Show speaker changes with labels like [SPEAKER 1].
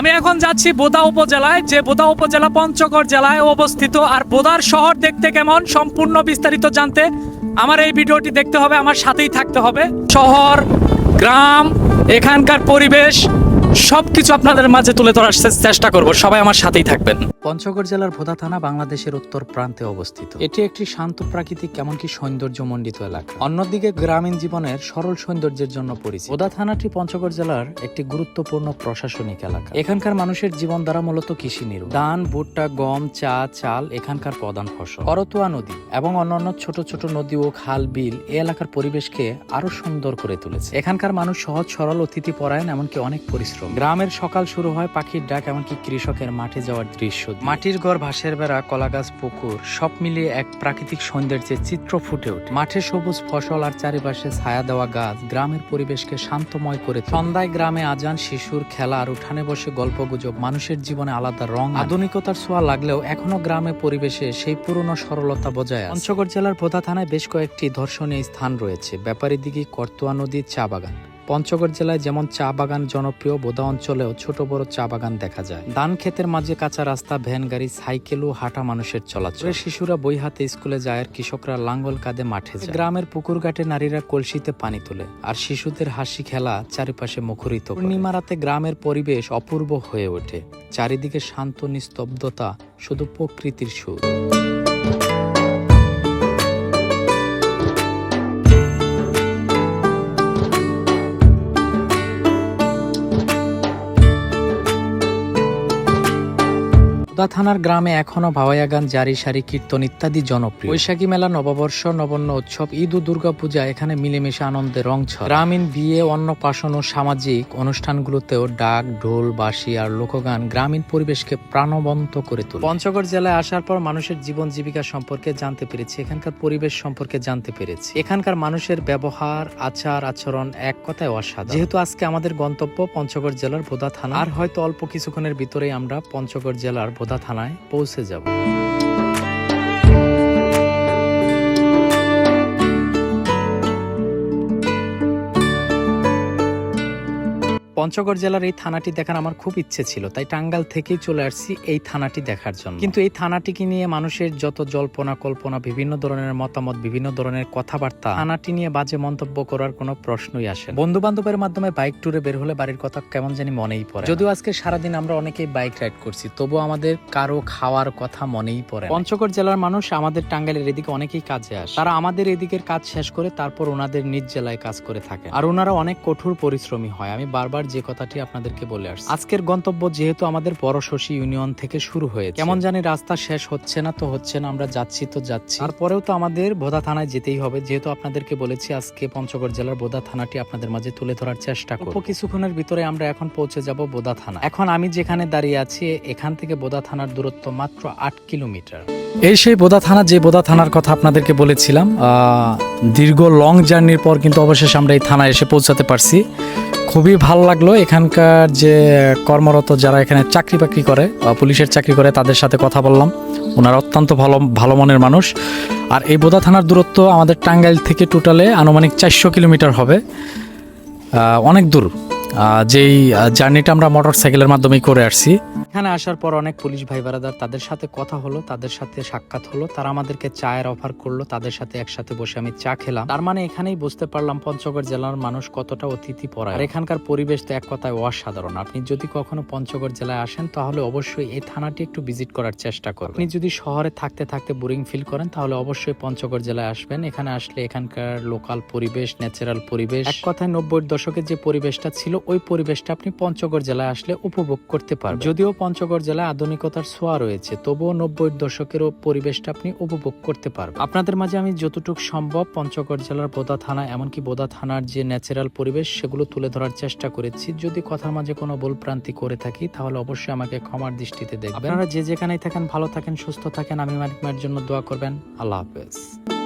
[SPEAKER 1] আমি এখন যাচ্ছি বোদা উপজেলায়। যে বোদা উপজেলা পঞ্চগড় জেলায় অবস্থিত। আর বোদার শহর দেখতে কেমন? সম্পূর্ণ বিস্তারিত জানতে আমার এই ভিডিওটি দেখতে হবে, আমার সাথেই থাকতে হবে। শহর, গ্রাম, এখানকার পরিবেশ সবকিছু আপনাদের মাঝে তুলে ধরার চেষ্টা করব। সবাই আমার সাথেই থাকবেন।
[SPEAKER 2] পঞ্চগড় জেলার ভোদা থানা বাংলাদেশের উত্তর প্রান্তে অবস্থিত। এটি একটি শান্ত প্রাকৃতিক এমনকি সৌন্দর্যমণ্ডিত এলাকা। অন্যদিকে গ্রামীণ জীবনের সরল সৌন্দর্যের জন্য পরিচিত। ভোদা থানাটি পঞ্চগড় জেলার একটি গুরুত্বপূর্ণ প্রশাসনিক এলাকা। এখানকার মানুষের জীবন দ্বারা মূলত কৃষি নির্ভর। ধান, ভুট্টা, গম, চা, চাল এখানকার প্রধান ফসল। করতোয়া নদী এবং অন্যান্য ছোট ছোট নদী ও খাল, বিল এই এলাকার পরিবেশকে আরও সুন্দর করে তুলেছে। এখানকার মানুষ সহজ, সরল অতিথি পরায়ণ এমনকি অনেক পরিশ্রম। গ্রামের সকাল শুরু হয় পাখির ডাক, এমনকি কৃষকের মাঠে যাওয়ার দৃশ্য মাটির ঘর, ভাসের বেড়া, কলাগাছ, পুকুর, সব মিলিয়ে এক প্রাকৃতিক সৌন্দর্যের চিত্র ফুটে ওঠে। মাঠে সবুজ ফসল আর চারিপাশে ছায়া দেওয়া গাছ গ্রামের পরিবেশকে শান্তময় করে। সন্ধ্যায় গ্রামে আজান, শিশুর খেলা আর উঠানে বসে গল্প গুজব মানুষের জীবনে আলাদা রং আধুনিকতার ছোঁয়া লাগলেও এখনও গ্রামে পরিবেশে সেই পুরনো সরলতা বজায় পঞ্চগড় জেলার ভোদা থানায় বেশ কয়েকটি দর্শনীয় স্থান রয়েছে। ব্যাপারী দিঘি করতোয়া নদী, চা বাগান। পঞ্চগড় জেলায় যেমন চা বাগান জনপ্রিয় বোদা অঞ্চলেও ছোট বড় চা বাগান দেখা যায়। ধান ক্ষেতের মাঝে কাঁচা রাস্তা ভ্যান গাড়ি সাইকেল ও হাঁটা মানুষের চলাচল। শিশুরা বই হাতে স্কুলে যায় আর কৃষকরা লাঙ্গল কাঁধে মাঠে যায়। গ্রামের পুকুর ঘাটে নারীরা কলসিতে পানি তোলে আর শিশুদের হাসি খেলা চারিপাশে মুখরিত। পূর্ণিমা রাতে গ্রামের পরিবেশ অপূর্ব হয়ে ওঠে। চারিদিকে শান্ত নিস্তব্ধতা শুধু প্রকৃতির সুর। বোদা থানার গ্রামে এখনও ভাওয়াইয়া গান জারি সারি, কীর্তন ইত্যাদি জনপ্রিয়। বৈশাখী মেলা, নববর্ষ নবন্ন উৎসব, ঈদ ও দুর্গা পূজা, এখানে মিলেমিশে আনন্দে রং। গ্রামীণ বিয়ে, অন্নপ্রাশন ও সামাজিক অনুষ্ঠানগুলোতেও ডাক, ঢোল, বাঁশি আর লোকগান গ্রামীণ পরিবেশকে প্রাণবন্ত করে তোলে। পঞ্চগড় জেলায় আসার পর মানুষের জীবন জীবিকা সম্পর্কে জানতে পেরেছি, এখানকার পরিবেশ সম্পর্কে জানতে পেরেছি। এখানকার মানুষের ব্যবহার, আচার, আচরণ এক কথায় অসাধারণ। যেহেতু আজকে আমাদের গন্তব্য পঞ্চগড় জেলার বোদা থানা, আর হয়তো অল্প কিছুক্ষণের ভিতরেই আমরা পঞ্চগড় জেলার বোদা থানায় পৌঁছে যাব। পঞ্চগড় জেলার এই থানাটি দেখার আমার খুব ইচ্ছে ছিল, তাই টাঙ্গাল থেকেই চলে আসছি এই থানাটি দেখার জন্য। কিন্তু এই থানাটিকে নিয়ে মানুষের যত জল্পনা কল্পনা, বিভিন্ন ধরনের মতামত, বিভিন্ন ধরনের কথাবার্তা, থানাটি নিয়ে বাজে মন্তব্য করার কোনো প্রশ্নই আসে বন্ধু বান্ধবের মাধ্যমে বাইক ট্যুরে বের হলে বাড়ির কথা কেমন জানি মনেই পড়ে যদিও আজকে সারাদিন আমরা অনেকেই বাইক রাইড করছি তবু আমাদের কারও খাওয়ার কথা মনেই পড়ে পঞ্চগড় জেলার মানুষ আমাদের টাঙ্গাইলের এদিকে অনেকেই কাজে আসে। তারা আমাদের এদিকের কাজ শেষ করে তারপর ওনাদের নিজ জেলায় কাজ করে থাকে আর ওনারা অনেক কঠোর পরিশ্রমী হয়, আমি বারবার যে কথাটি আপনাদেরকে বলে আসছি। আজকের গন্তব্য যেহেতু আমাদের বড় শশী ইউনিয়ন থেকে শুরু হয়েছে। কেমন জানি রাস্তা শেষ হচ্ছে না তো হচ্ছে না আমরা যাচ্ছি তো যাচ্ছি। তারপরেও তো আমাদের বোদা থানায় যেতেই হবে। যেহেতু আপনাদেরকে বলেছি আজকে পঞ্চগড় জেলার বোদা থানাটি আপনাদের মাঝে তুলে ধরার চেষ্টা করব। কিছুক্ষণের ভিতরে আমরা এখন পৌঁছে যাব বোদা থানা। এখন আমি যেখানে দাঁড়িয়ে আছি এখান থেকে বোদা থানার দূরত্ব মাত্র আট কিলোমিটার।
[SPEAKER 1] এই সেই বোদা থানা যে বোদা থানার কথা আপনাদেরকে বলেছিলাম আহ, দীর্ঘ লং জার্নির পর কিন্তু অবশেষে আমরা এই থানায় এসে পৌঁছাতে পারছি। খুবই ভালো লাগল। এখানকার যে কর্মরত যারা এখানে চাকরি বাকরি করে বা পুলিশের চাকরি করে, তাদের সাথে কথা বললাম। ওনার অত্যন্ত ভালো ভালো মনের মানুষ। আর এই বোদা থানার দূরত্ব আমাদের টাঙ্গাইল থেকে টোটালে আনুমানিক চারশো কিলোমিটার হবে। অনেক দূর। যেই জার্নিটা আমরা মোটর সাইকেলের মাধ্যমেই করে আসছি।
[SPEAKER 2] এখানে আসার পর অনেক পুলিশ ভাই বারাদার তাদের সাথে কথা হলো, তাদের সাথে সাক্ষাৎ হলো, তারা আমাদেরকে চায়ের অফার করল, তাদের সাথে একসাথে বসে আমি চা খেলাম। তার মানে এখানেই বুঝতে পারলাম পঞ্চগড় জেলার মানুষ কতটা অতিথি পড়ায় আর এখানকার পরিবেশ তো এক কথায় অসাধারণ। আপনি যদি কখনো পঞ্চগড় জেলায় আসেন, তাহলে অবশ্যই এই থানাটি একটু ভিজিট করার চেষ্টা করবেন। আপনি যদি শহরে থাকতে থাকতে বোরিং ফিল করেন, তাহলে অবশ্যই পঞ্চগড় জেলায় আসবেন। এখানে আসলে এখানকার লোকাল পরিবেশ ন্যাচারাল পরিবেশ। এক কথায় নব্বই দশকের যে পরিবেশটা ছিল ওই পরিবেশটা আপনি পঞ্চগড় জেলায় আসলে উপভোগ করতে পারবেন। যদিও পঞ্চগড় জেলায় আধুনিকতার ছোঁয়া রয়েছে, তবুও নব্বই দশকেরও পরিবেশটা আপনি উপভোগ করতে পারবেন। আপনাদের মাঝে আমি যতটুকু সম্ভব পঞ্চগড় জেলার বোদা থানা, এমনকি বোদা থানার যে ন্যাচারাল পরিবেশ, সেগুলো তুলে ধরার চেষ্টা করেছি। যদি কথার মাঝে কোনো ভুলপ্রান্তি করে থাকি, তাহলে অবশ্যই আমাকে ক্ষমার দৃষ্টিতে দেখবেন। আপনারা যে যেখানেই থাকেন, ভালো থাকেন, সুস্থ থাকেন, আমি মানিক মায়ের জন্য দোয়া করবেন। আল্লাহ হাফেজ।